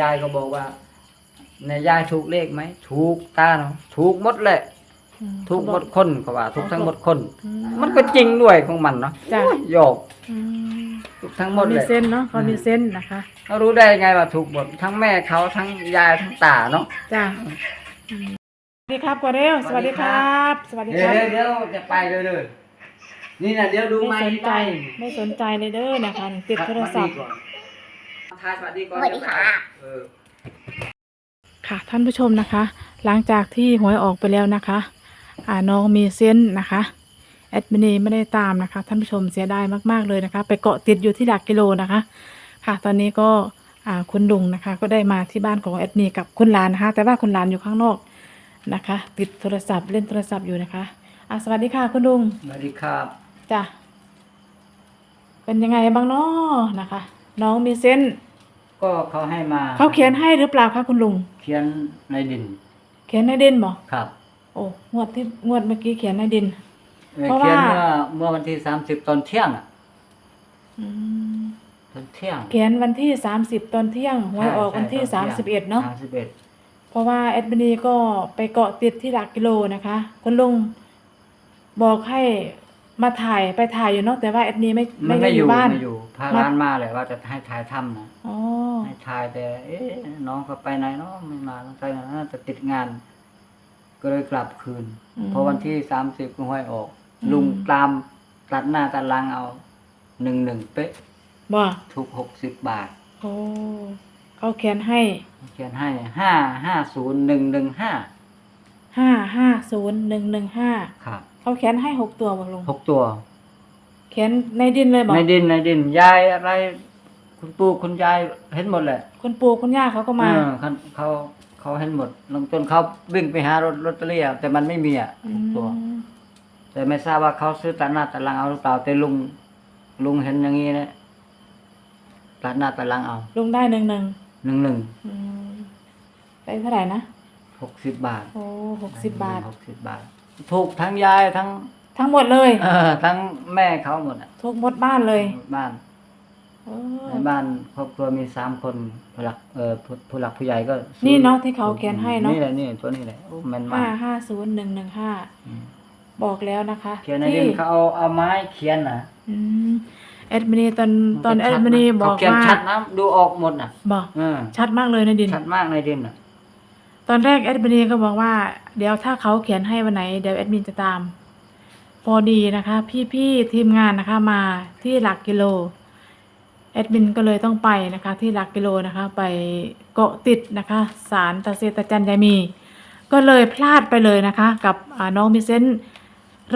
ยายก็บอกว่าในยายถูกเลขไหมถูกตาเนาะถูกหมดแหละอืมถูกหมดคนก็ว่าถูกทั้งหมดคนอืมันก็จริงด้วยของมันเนาะจ้ะ โอ้ยโยกอืมถูกทั้งหมเขาดมีเลยเส้นเนาะเขามีเส้นนะคะเขารู้ได้ยังไงว่าถูกหมดทั้งแม่เขาทั้งยายทั้งตาเนาะจ้ะอืมสวัสดีครับก่อนเร็วสวัสดีครับ สวัสดีเดี๋คยวรับ เดี๋ยวเดี๋ยวจะไปเลยเลยนี่นะเดี๋ยวดูไม้ไม่สนใจได้ไม่สนใจเลยเด้อนะคะ ติดโทรศัพท์ ทายสวัสดีก่อนสวัสดีค่ะเออค่ะ ท่านผู้ชมนะคะ หลังจากที่หวยออกไปแล้วนะคะอ่าน้องมีเส้นนะคะแอดมินีไม่ได้ตามนะคะ ท่านผู้ชมเสียดายมาก ๆ เลยนะคะ ไปเกาะติดอยู่ที่หลักกิโลนะคะ ค่ะ ตอนนี้ก็อ่าคุณลุงนะคะ ก็ได้มาที่บ้านของแอดมินีกับคุณหลานนะคะ แต่ว่าคุณหลานอยู่ข้างนอกนะคะ ติดโทรศัพท์เล่นโทรศัพท์อยู่นะคะอ่าสวัสดีค่ะ คุณลุงสวัสดีครับจ้ะเป็นยังไงบ้างเนาะนะคะ น้องมีเส้น ก็เขาให้มาเขาเขียนให้หรือเปล่าคะคุณลุง เขียนในดิน เขียนในดินบ่ครับ โอ้งวดที่งวดเมื่อกี้เขียนในดินเอ่อเพราะเขียนว่าเมื่อเมื่อวันที่สามสิบตอนเที่ยงอะอืมตอนเที่ยงเขียนวันที่สามสิบตอนเที่ยงหวยออกวันที่ใช่สามตสิบที่เอ็ยดงเนาะ สามสิบเอ็ดเพราะว่าแอดมินีก็ไปเกาะติดที่หลักกิโลนะคะ คุณลุงบอกให้ มาถ่ายไปถ่ายอยู่เนาะแต่ว่าแอดมินีไม่มันได้ไม่ออยู่ยู่บ้าน ไม่อยู่พามาร้านมาเลยว่าจะให้ถ่ายทำนะอ๋อ ให้ถ่ายแต่เอ๊ะน้องเขาไปไหนเนาะไม่มาต้องไปน่าจะติดงาน ก็เลยกลับคืนมพอวันที่สามสิบก็ห้อยออก อืม ลุงตามตัดหน้าตัดหลังเอาหนึ่งหนึ่งเป๊ะบ่ถูกหกสิบบาทโอ้เขาเขียนให้ เขียนให้ห้าห้าศูนย์หนึ่งหนึ่งห้า ห้าห้าศูนย์หนึ่งหนึ่งห้าครับเขาเขียนให้หกตัวบ่ลุงหกตัวเขียนในดินเลยบอกในดินในดินยายอะไร คุณปู่คุณยายเห็นหมดแหละคุณปู่คุณย่าเขาก็มาเออเขาเขาเขาเห็นหมดลงจนเขาวิ่งไปหารถลอตเตอรี่อะแต่มันไม่มีอะอืหกตัวมแต่ไม่ทราบว่าเขาซื้อตัดหน้าตัดหลังเอาหรือเปล่าแต่ลุงลุงเห็นอย่างนี้นะตัดหน้าตัดหลังเอาลุงได้หนึ่งหนึ่งหนึ่งหนึ่งอืมได้เท่าไหร่นะ หกสิบบาทโอ้หกสิบบาท หกสิบบาท ถูกทั้งยายทั้ง ทั้งหมดเลยเออทั้งแม่เขาหมดอะทุกหมดบ้านเลยบ้านโอ้ในบ้านครอบครัวมีสามคนผู้หลักเอ่อผู้ผู้หลักผู้ใหญ่ก็ซื้อนี่เนาะที่เขาเขียนให้เนาะนี่แหละนี่ตัวนี้แหละโอ้แม่นมาห้ากห้าศูนย์หนึ่งหนึ่งห้าอืมบอกแล้วนะคะเขียนในดินเขาเอาเอาไม้เขียนนะอืมแอดมินีตอนตอนแอดมินีบอกเขียนว่าชัดนะดูออกหมดน่ะบอกเออชัดมากเลยในดินชัดมากในดินน่ะ ตอนแรกแอดมินีก็บอกว่า เดี๋ยวถ้าเขาเขียนให้วันไหนเดี๋ยวแอดมินจะตาม พอดีนะคะ พี่ๆทีมงานนะคะมาที่หลักกิโลแอดมินก็เลยต้องไปนะคะ ที่หลักกิโลนะคะ ไปเกาะติดนะคะสารตาเซตาจันยายมี ก็เลยพลาดไปเลยนะคะ กับอ่าน้องมิเซน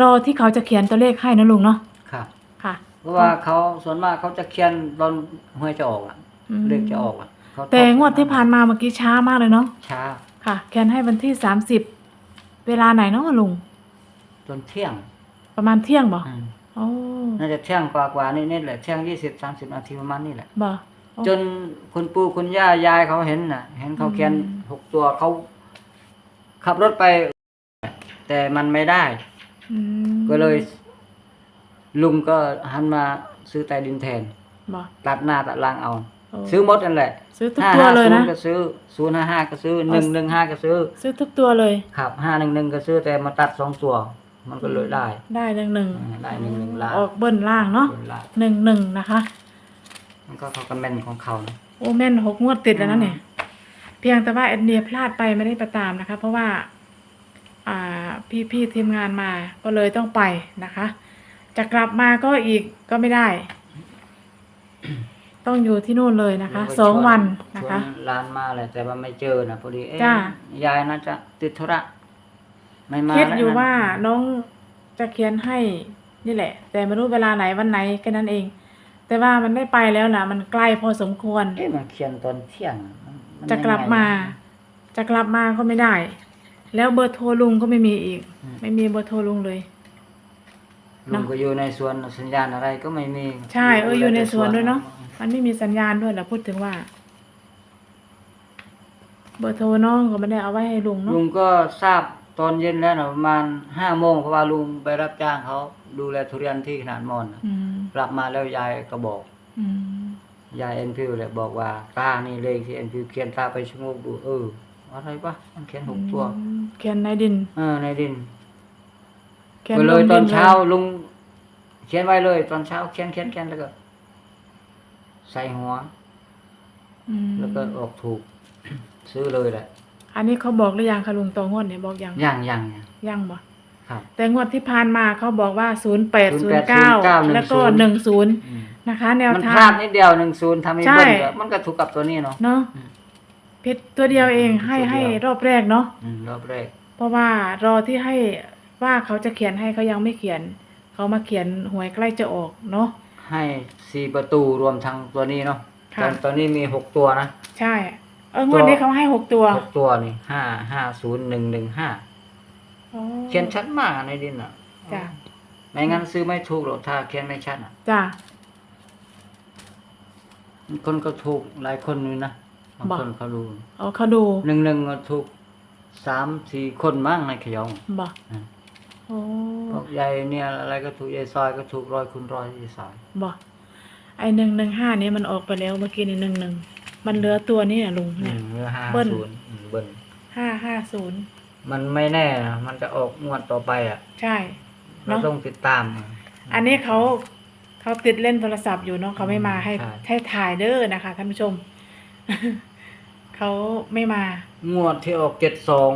รอที่เขาจะเขียนตัวเลขให้นะลุงเนาะครับค่ะ เพราะว่าเขาส่วนมากเขาจะเขียนตอนหวยจะออกอะอืมเลขจะออกอะเขาแต่งวดที่ผ่านมาเมื่อกี้ช้ามากเลยเนาะช้า ค่ะเขียนให้วันที่สามสิบเวลาไหนเนาะลุง จนเที่ยงประมาณเที่ยงบ่อืมโอ้น่าจะเที่ยงกว่ากว่านี่นี่แหละเที่ยงยี่สิบสามสิบนาทีประมาณนี้แหละ บ่จนคุณปู่คุณย่ายายเขาเห็นน่ะ เห็นเขาเขียนอืม หกตัวเขา ขับรถไป แต่มันไม่ได้ อืมก็เลย ลุงก็หันมาซื้อใต้ดินแทนบ่ตัดหน้าตัดหล่างเอาโอ้ ซื้อหมดนั่นแหละซื้อทุกตัวเลยนะ550ก็ซื้อศูนย์ห้าห้าก็ซื้อหนึ่งหนึ่งห้าก็ซื้อ ซื้อทุกตัวเลยครับห้าหนึ่งหนึ่งก็ซื้อแต่มาตัดสองตัว มันก็เลยได้ ได้หนึ่งหนึ่งอืมได้หนึ่งหนึ่งล้านออกเบิ้ลล่างเนาะเป็นล้านหนึ่งหนึ่งนะคะ มันก็เขาก็แม่นของเขานะโอ้แม่นหกงวดติดแล้วนะอืมเนี่ย เพียงแต่ว่าแอดเนียพลาดไปไม่ได้ประตามนะคะ เพราะว่า อ่าพี่พี่ทีมงานมาก็เลยต้องไปนะคะ จะกลับมาก็อีกก็ไม่ได้ ต้องอยู่ที่นู่นเลยนะคะลุก็สองชวันนะคะชร้านมาเลยแต่ว่าไม่เจอนะพอดีเอ๊ะจ้ายายน่าจะติดธุระไม่มาคิดแล้วอยู่นะว่าน้องจะเขียนให้นี่แหละ แต่ไม่รู้เวลาไหนวันไหนแค่นั้นเอง แต่ว่ามันไม่ไปแล้วนะมันใกล้พอสมควรเอ๊ะมันเขียนตอนเที่ยงมันมันจะกลับมายังไงจะกลับมาก็ไม่ได้ แล้วเบอร์โทรลุงก็ไม่มีอีกอืมไม่มีเบอร์โทรลุงเลย ลุงก็อยู่ในสวนสัญญาณอะไรก็ไม่มีใช่เอออยู่ในสวนด้วยเนาะอืมมันไม่มีสัญญาณด้วยแหละพูดถึงว่า เบอร์โทรน้องก็ไม่ได้เอาไว้ให้ลุงเนาะลุงก็ทราบตอนเย็นแล้วนะประมาณห้าโมงเพราะว่าลุงไปรับจ้างเขาดูแลทุเรียนที่ขนาดมอนน่ะอืมกลับมาแล้วยายก็บอก อืมยายเอ็นพิวเลยบอกว่าตานี่เลขที่เอ็นพิวเขียนตาไปชะโงกดูเอออะไรปะมันเขียนหกตัว อืมเขียนในดิน เออในดิน เขียนก็เลยงตอนดิเช้าลุงเขียนไว้เลย ตอนเช้าเขียนเขียนเขียนแล้วก็ ใส่หัวอืมแล้วก็ออกถูก ซื้อเลยแหละ อันนี้เขาบอกหรือยังคะลุงตองวดเนี่ยบอกยังย่างย่างย่างยังบ่ครับแต่งวดที่ผ่านมาเขาบอกว่า 08 08 09แล้วก็ 10อืมนะคะ แนวมันทาพลางดนิดเดียวหนึ่งศูนย์ทำให้ใช่เบิ้ลก็มันก็ถูกกับตัวนี้เนาะเนาะอืมผิดตัวเดียวเองให้ตัวเดียวให้รอบแรกเนาะอืมรอบแรก เพราะว่ารอที่ให้ ว่าเขาจะเขียนให้เขายังไม่เขียน เขามาเขียนหวยใกล้จะออกเนาะ ให้สี่ประตูรวมทั้งตัวนี้เนาะค่ะ ตอนตอนนี้มีหกตัวนะ ใช่ เอองวดนี้เขาให้หกตัวหกตัวนี่ห้าห้าศูนย์หนึ่งหนึ่งห้าอ๋อ เขียนชัดมากในดินอะจ้ะ ไม่งั้นซื้อไม่ถูกหรอกถ้าเขียนไม่ชัดอะ จ้ะ คนก็ถูกหลายคนนี่นะบางบอก คนเขารู้เอาเขาดูหนึ่งหนึ่งก็ถูกสามสี่คนมั่งในขยองบอกอืม โอ้พวกยายเนี่ยอะไรก็ถูกยายซอยก็ถูกร้อยคุณร้อยยายซอยบอกไอหนึ่งหนึ่งห้านี้มันออกไปแล้วเมื่อกี้นี่หนึ่งหนึ่งมันเหลือตัวนี้น่ะลุงอืเนี่ยมเมื่อห้าเบิ้ลศูนย์อืมเบิ้ลห้าห้าศูนย์มันไม่แน่นะมันจะออกงวดต่อไปอะ ใช่เราเนาะต้องติดตาม อันนี้เขาเขาติดเล่นโทรศัพท์อยู่เนาะเขาไม่มาให้ใช่ให้ถ่ายเด้อนะคะท่านผู้ชม เขาไม่มางวดที่ออกเจ็ดสอง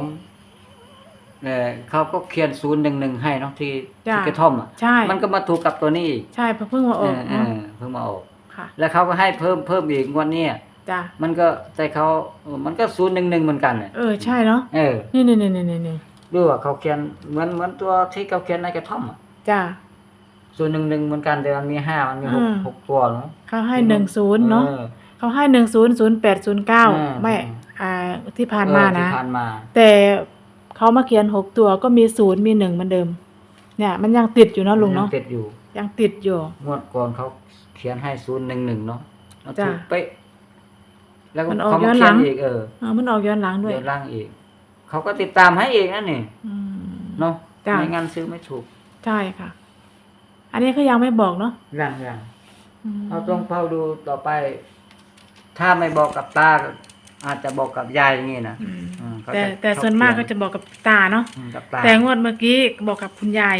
เนี่ยเขาก็เขียนศูนย์หนึ่งหนึ่งให้เนาะที่จ้ะ ที่กระท่อมอะใช่มันก็มาถูกกับตัวนี้อีกใช่เพราะเพิ่งมาอเออกอเอเนาะอเพิ่งมาออก ค่ะแล้วเขาก็ให้เพิ่มเพิ่มอีกงวดเนี้ยจ้ะมันก็แต่เขาเออมันก็ศูนย์หนึ่งหนึ่งเหมือนกันเนี่ยเออใช่เนาะเออนี่นี่นี่นี่นี่นี่ดูว่าเขาเขียนเหมือนเหมือนตัวที่เขาเขียนในกระท่อมอะจ้ะ ศูนย์หนึ่งหนึ่งเหมือนกันแต่มันมีห้ามันมีหกอืม หกตัวเนาะเขาให้หนึ่งศูนย์เนาะออ เขาให้หนึ่งศูนย์ศูนย์แปดศูนย์เก้าอืม ไม่อืมอ่าที่ผ่านมาเออนะ ที่ผ่านมา แต่ เขามาเขียนหกตัวก็มีศูนย์มีหนึ่งเหมือนเดิม เนี่ย มันยังติดอยู่เนาะลุงเนาะยังติดอยู่ ยังติดอยู่งวดก่อนเขาเขียนให้ศูนย์หนึ่งหนึ่งเนาะเอาจ้ะถูกเป๊ะแล้วก็มันออกเขาย้มาอนหเขีลัยนงอีกเออเออมันออกย้อนหลังด้วยเดี๋ยวล่างอีก เขาก็ติดตามให้เองนั่นนี่อืมเนาะจ้ะไม่งั้นซื้อไม่ถูก ใช่ค่ะ อันนี้เขายังไม่บอกเนาะยังยังอืมเราต้องเฝ้าดูต่อไป ถ้าไม่บอกกับตาก็ อาจจะบอกกับยายอย่างงี้นะอืมอืมเขาแต่จะแต่ชอบส่วนมากเขีก็ยนจะบอกกับตาเนาะอืมกับตาแต่งวดเมื่อกี้บอกกับคุณยาย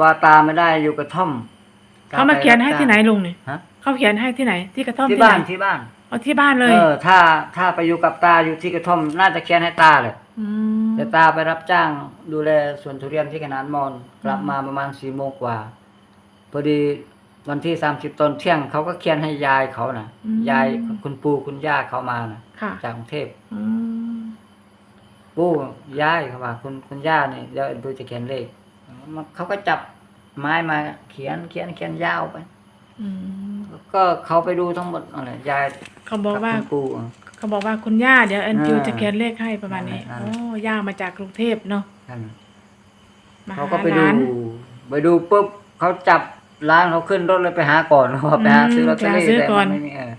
ว่าตาไม่ได้อยู่กับท่อมเขามาเขียนให้ที่ไหนลุงเนี่ยฮะเขาเขียนให้ที่ไหน ที่กระท่อมที่ที่ไหบ้านนที่บ้าน เอาที่บ้านเลยเออ ถ้าถ้าไปอยู่กับตาอยู่ที่กระท่อม น่าจะเขียนให้ตาเลยม แต่ตาไปรับจ้างดูแลสวนทุเรียนที่ขนานมอนกลับมาประมาณสี่โมงกว่า พอดี วันที่สามสิบตอนเที่ยงเขาก็เขียนให้ยายเขานะยายคุณปู่คุณย่าเขามานะค่ะ จากกรุงเทพอืม ปู่ยายเขาว่าคุณคุณย่าเนี่ยเดี๋ยวเอ็นดูจะเขียนเลขมันเขาก็จับไม้มาเขียนเขียนเขียนยาวไป อืม ก็เขาไปดูทั้งหมดอะไรยายเขาบอกว่า คุณปู่อะเขาบอกว่าคุณย่าเดี๋ยวแอนฟิวอ่าจะเขียนเลขให้ประมาณนี้ นั่นโอ้แหละ ย่ามาจากกรุงเทพเนาะนั่นมาเขาหาก็ไปดูร้านไปดูปุ๊บเขาจับ ร้านเขาขึ้นรถเลยไปหาก่อนว่าไปหาซื้อลอตเตอรี่ไปหาซื้อแต่ก่อนมันไม่มีเออ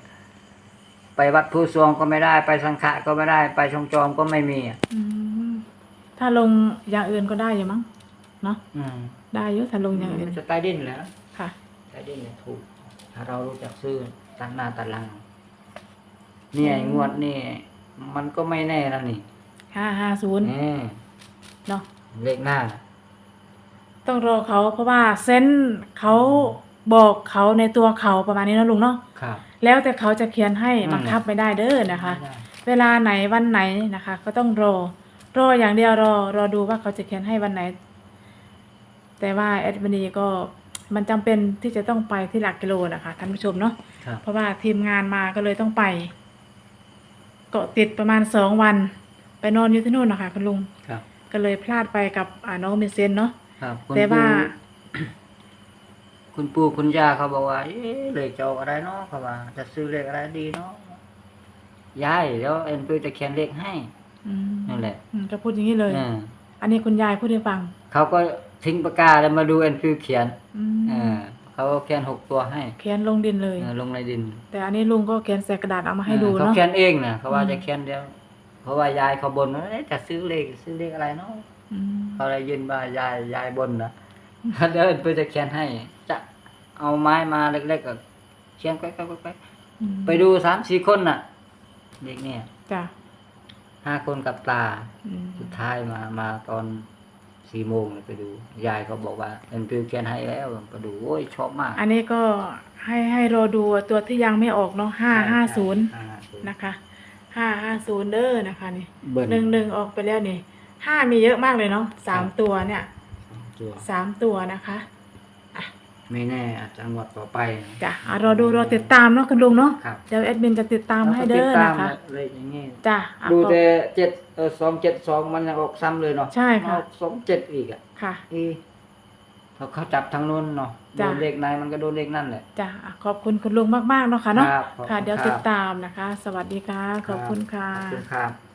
ไปวัดผู้สวงก็ไม่ได้ไปสังขะก็ไม่ได้ไปชงจอมก็ไม่มีอะอืมถ้าลงอย่างอื่นก็ได้อยู่มั้งเนาะอืมได้อยู่ถ้าลงอย่างอื่นจะใต้ดินแหล้วค่ะใต้ดินเนี่ยถูก ถ้าเรารู้จักซื้อตัดหน้าตัดหลังเนี่ยงวดนี่มันก็ไม่แน่นะนี่ห้าห้าศูนย์นี่เนาะเลขหน้าน่ะ ต้องรอเขาเพราะว่าเซนส์เขาบอกเขาในตัวเขาประมาณนี้นะลุงเนาะครับ แล้วแต่เขาจะเขียนให้อืมบังคับไม่ได้เด้อนะคะไม่ได้เวลาไหนวันไหนนะคะ ก็ต้องรอ รออย่างเดียวรอ รอดูว่าเขาจะเขียนให้วันไหน แต่ว่าแอดมินีก็มันจำเป็นที่จะต้องไปที่หลักกิโลนะคะท่านผู้ชมเนาะ ครับ เพราะว่าทีมงานมาก็เลยต้องไป เกาะติดประมาณสองวัน ไปนอนอยู่ที่นู่นนะคะคุณลุง ครับ ก็เลยพลาดไปกับอ่าน้องเมเซนเนาะ ครับคุณแต่ว่า ปู่คุณปู่คุณย่าเขาบอกว่าเอ๊ะเลขจะออกอะไรเนาะเขาว่า จะซื้อเลขอะไรดีเนาะยายเดี๋ยวเอ็นปูจะเขียนเลขให้อืมนั่นแหละอืมก็พูดอย่างนี้เลย เอออันนี้คุณยายพูดให้ฟัง เขาก็ทิ้งปากกาแล้วมาดูเอ็นฟิวเขียนอืมเออเขาก็เขียนหกตัวให้เขียนลงดินเลย เออลงในดินแต่อันนี้ลุงก็เขียนใส่กระดาษเอามาให้ดูเออเขาเนาะ เขียนเองนะเขาว่าอืม จะเขียนเดียวเพราะว่ายายเขาบนว่าเอ๊ะจะซื้อเลขซื้อเลขอะไรเนาะอืม เขาเลยยินว่ายายยายบนนะเดี๋ยวเอ็นฟิวจะเขียนให้ จะเอาไม้มาเล็กๆก็เขียนไปไปไปอืมไปดูสามสี่คนน่ะ เด็กเนี่ยจ้ะห้าคนกับตาอืมสุดท้ายมามาตอนสี่โมงเนี่ยไปดู ยายเขาบอกว่าเอ็นพิวเขียนให้แล้วไปดูโอ้ยชอบมาก อันนี้ก็ให้ให้รอดูตัวที่ยังไม่ออกเนาะห้าห้าศูนย์ห้าห้าศูนย์นะคะห้าห้าศูนย์เด้อนะคะนี่เบิ้ลหนึ่งหนึ่งออกไปแล้วนี่ ห้ามีเยอะมากเลยเนาะสามตัวเนี่ยตัวสามตัวนะคะไม่แน่อาจจะงวดต่อไปจ้ะอะรอดูรอติดตามเนาะคุณลุงเนาะครับเดี๋ยวแอดมินจะติดตามให้เด้อติตานะมคะเลยอย่างงี้จ้ะอะดูขอบแต่เจ็ดเออสองเจ็ดสองมันยังออกซ้ำเลยเนาะใช่ค่ะออกสองเจ็ดอีกอะค่ะอีพอเขาจับทางนู้นเนาะโดจ้ะนเลขไหนมันก็โดนเลขนั่นแหละจ้ะอะขอบคุณคุณลุงมากๆเนาะค่ะเนาะครับขอบคุณค่ะ เดี๋ยวครับติดตามนะคะ สวัสดีค่ะขอบคุณค่ะขอบคุณครับ